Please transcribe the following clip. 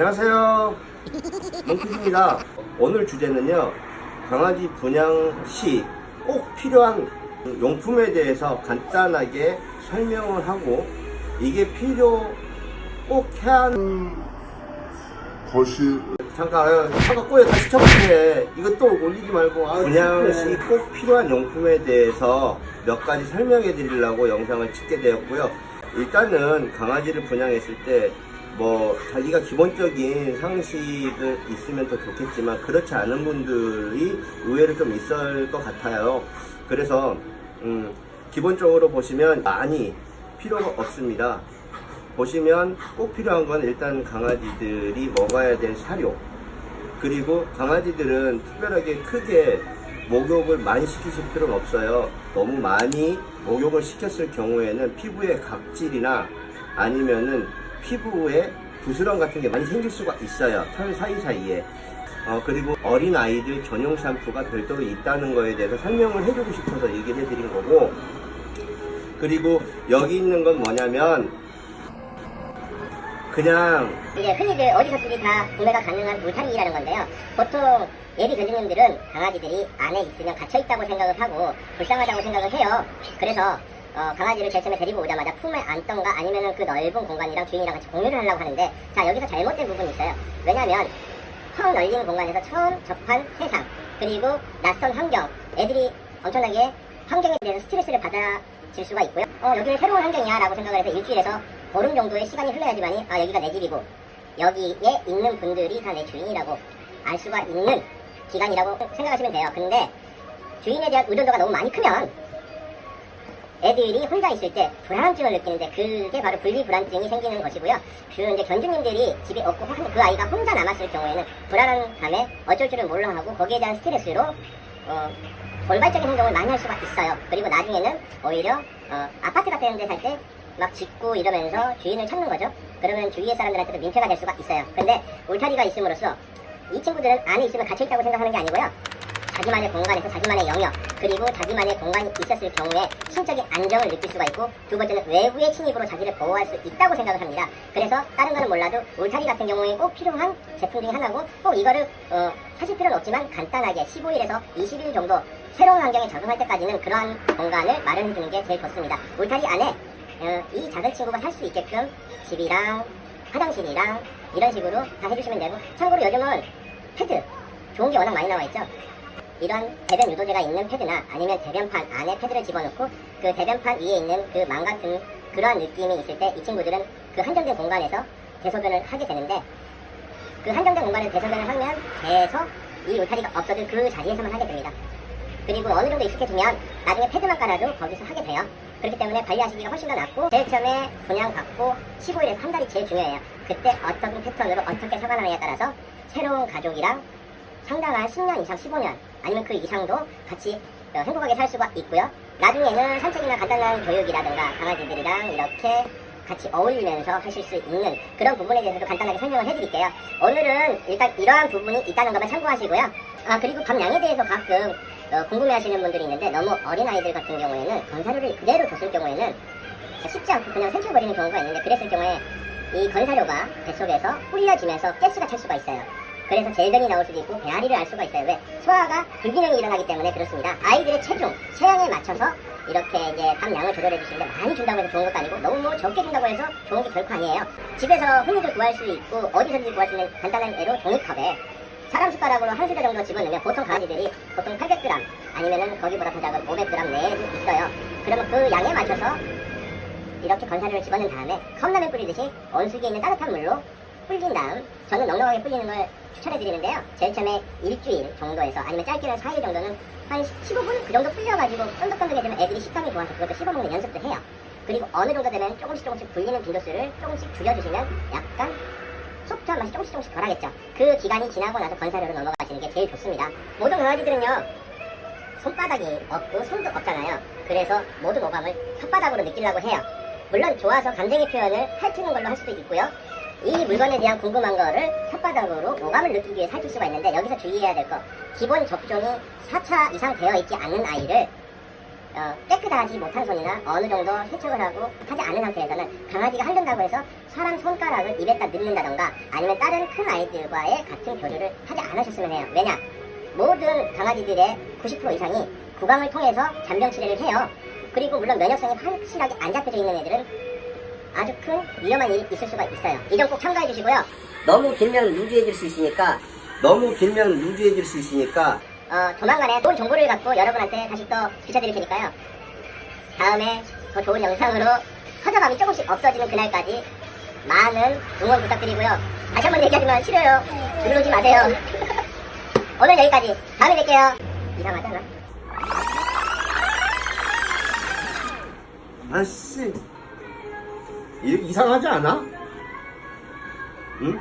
안녕하세요. 몽키즈입니다. 오늘 주제는요, 강아지 분양 시 꼭 필요한 용품에 대해서 간단하게 설명을 하고, 이게 필요 꼭 해야 하는, 것이 잠깐, 아, 잠깐 꼬여 다시 쳐볼게. 이거 또 올리지 말고. 아, 분양 시 꼭 필요한 용품에 대해서 몇 가지 설명해 드리려고 영상을 찍게 되었고요. 일단은 강아지를 분양했을 때 뭐 자기가 기본적인 상식은 있으면 더 좋겠지만 그렇지 않은 분들이 의외로 좀 있을 것 같아요. 그래서 음, 기본적으로 보시면 많이 필요가 없습니다. 보시면 꼭 필요한 건 일단 강아지들이 먹어야 될 사료 그리고 강아지들은 특별하게 크게 목욕을 많이 시키실 필요는 없어요. 너무 많이 목욕을 시켰을 경우에는 피부에 각질이나 아니면은 피부에 부스럼 같은 게 많이 생길 수가 있어요. 털 사이사이에. 어, 그리고 어린 아이들 전용 샴푸가 별도로 있다는 거에 대해서 설명을 해주고 싶어서 얘기를 해드린 거고, 그리고 여기 있는 건 뭐냐면, 그냥 이제 흔히들 어디서든지 다 구매가 가능한 울타리라는 건데요. 보통 예비 견주님들은 강아지들이 안에 있으면 갇혀 있다고 생각을 하고 불쌍하다고 생각을 해요. 그래서 어, 강아지를 처음에 데리고 오자마자 품에 안던가 아니면은 그 넓은 공간이랑 주인이랑 같이 공유를 하려고 하는데 자 여기서 잘못된 부분이 있어요. 왜냐면 처음 널린 공간에서 처음 접한 세상 그리고 낯선 환경 애들이 엄청나게 환경에 대해서 스트레스를 받아질 수가 있고요. 어 여기는 새로운 환경이야 라고 생각을 해서 일주일에서 보름 정도의 시간이 흘러야지만이 아 여기가 내 집이고 여기에 있는 분들이 다 내 주인이라고 알 수가 있는 기간이라고 생각하시면 돼요. 근데 주인에 대한 의존도가 너무 많이 크면 애들이 혼자 있을 때 불안증을 느끼는데 그게 바로 분리 불안증이 생기는 것이고요. 주로 이제 견주님들이 집에 없고 한- 그 아이가 혼자 남았을 경우에는 불안한 감에 어쩔 줄을 몰라 하고 거기에 대한 스트레스로 어, 돌발적인 행동을 많이 할 수가 있어요. 그리고 나중에는 오히려 어, 아파트 같은 데 살 때 막 짖고 이러면서 주인을 찾는 거죠. 그러면 주위의 사람들한테도 민폐가 될 수가 있어요. 근데 울타리가 있음으로써 이 친구들은 안에 있으면 갇혀있다고 생각하는 게 아니고요. 자기만의 공간에서 자기만의 영역 그리고 자기만의 공간이 있었을 경우에 심적인 안정을 느낄 수가 있고 두 번째는 외부의 침입으로 자기를 보호할 수 있다고 생각을 합니다. 그래서 다른 거는 몰라도 울타리 같은 경우에 꼭 필요한 제품 중에 하나고 꼭 이거를 어, 사실 필요는 없지만 간단하게 15일에서 20일 정도 새로운 환경에 적응할 때까지는 그러한 공간을 마련해 주는 게 제일 좋습니다. 울타리 안에 어, 이 작은 친구가 살 수 있게끔 집이랑 화장실이랑 이런 식으로 다 해주시면 되고 참고로 요즘은 패드 좋은 게 워낙 많이 나와 있죠. 이런 대변 유도제가 있는 패드나 아니면 대변판 안에 패드를 집어넣고 그 대변판 위에 있는 그 망 같은 그러한 느낌이 있을 때 이 친구들은 그 한정된 공간에서 대소변을 하게 되는데 그 한정된 공간에서 대소변을 하면 계속 이 울타리가 없어도 그 자리에서만 하게 됩니다. 그리고 어느 정도 익숙해지면 나중에 패드만 깔아도 거기서 하게 돼요. 그렇기 때문에 관리하시기가 훨씬 더 낫고 제일 처음에 분양받고 15일에서 한 달이 제일 중요해요. 그때 어떤 패턴으로 어떻게 사과하느냐에 따라서 새로운 가족이랑 상당한 10년 이상, 15년 아니면 그 이상도 같이 어, 행복하게 살 수가 있고요. 나중에는 산책이나 간단한 교육이라든가 강아지들이랑 이렇게 같이 어울리면서 하실 수 있는 그런 부분에 대해서도 간단하게 설명을 해드릴게요. 오늘은 일단 이러한 부분이 있다는 것만 참고하시고요. 아 그리고 밤양에 대해서 가끔 어, 궁금해하시는 분들이 있는데 너무 어린 아이들 같은 경우에는 건사료를 그대로 줬을 경우에는 쉽지 않고 그냥 생겨버리는 경우가 있는데 그랬을 경우에 이 건사료가 뱃속에서 뿌려지면서 가스가 찰 수가 있어요. 그래서 젤변이 나올 수도 있고 배앓이를 알 수가 있어요. 왜? 소화가 불균형이 일어나기 때문에 그렇습니다. 아이들의 체중, 체형에 맞춰서 이렇게 이제 밥 양을 조절해 주시는데 많이 준다고 해서 좋은 것도 아니고 너무 적게 준다고 해서 좋은 게 결코 아니에요. 집에서 흔히들 구할 수 있고 어디서든지 구할 수 있는 간단한 애로 종이컵에 사람 숟가락으로 한 수저 정도 집어넣으면 보통 강아지들이 보통 800g 아니면은 거기보다 더 작은 500g 내에도 있어요. 그러면 그 양에 맞춰서 이렇게 건사료를 집어넣은 다음에 컵라면 뿌리듯이 온수기에 있는 따뜻한 물로 불린 다음 저는 넉넉하게 불리는 걸 추천해 드리는데요. 제일 처음에 일주일 정도에서 아니면 짧게는 4일 정도는 한 15분 그 정도 불려가지고 쫀득쫀득해지면 애들이 식감이 좋아서 그것도 씹어먹는 연습도 해요. 그리고 어느 정도 되면 조금씩 조금씩 불리는 빈도수를 조금씩 줄여주시면 약간 소프트한 맛이 조금씩 조금씩 덜하겠죠. 그 기간이 지나고 나서 건사료로 넘어가시는 게 제일 좋습니다. 모든 강아지들은요. 손바닥이 없고 손도 없잖아요. 그래서 모든 오감을 혓바닥으로 느끼려고 해요. 물론 좋아서 감정의 표현을 핥는 걸로 할 수도 있고요. 이 물건에 대한 궁금한 거를 혓바닥으로 오감을 느끼기 위해 살필 수가 있는데 여기서 주의해야 될 거 기본 접종이 4차 이상 되어 있지 않는 아이를 어, 깨끗하지 못한 손이나 어느 정도 세척을 하고 하지 않은 상태에서는 강아지가 핥는다고 해서 사람 손가락을 입에다 넣는다던가 아니면 다른 큰 아이들과의 같은 교류를 하지 않으셨으면 해요. 왜냐? 모든 강아지들의 90% 이상이 구강을 통해서 잔병 치레를 해요. 그리고 물론 면역성이 확실하게 안 잡혀져 있는 애들은 아주 큰 위험한 일이 있을 수가 있어요. 이 점 꼭 참고해 주시고요. 너무 길면 루즈해질 수 있으니까 너무 길면 루즈해질 수 있으니까 어, 조만간에 좋은 정보를 갖고 여러분한테 다시 또 비춰드릴 테니까요. 다음에 더 좋은 영상으로 허접함이 조금씩 없어지는 그날까지 많은 응원 부탁드리고요. 다시 한 번 얘기하지만 싫어요. 들어오지 마세요. 오늘 여기까지. 다음에 뵐게요. 이상하지 않아? 아씨 이- 이상하지 않아? 응?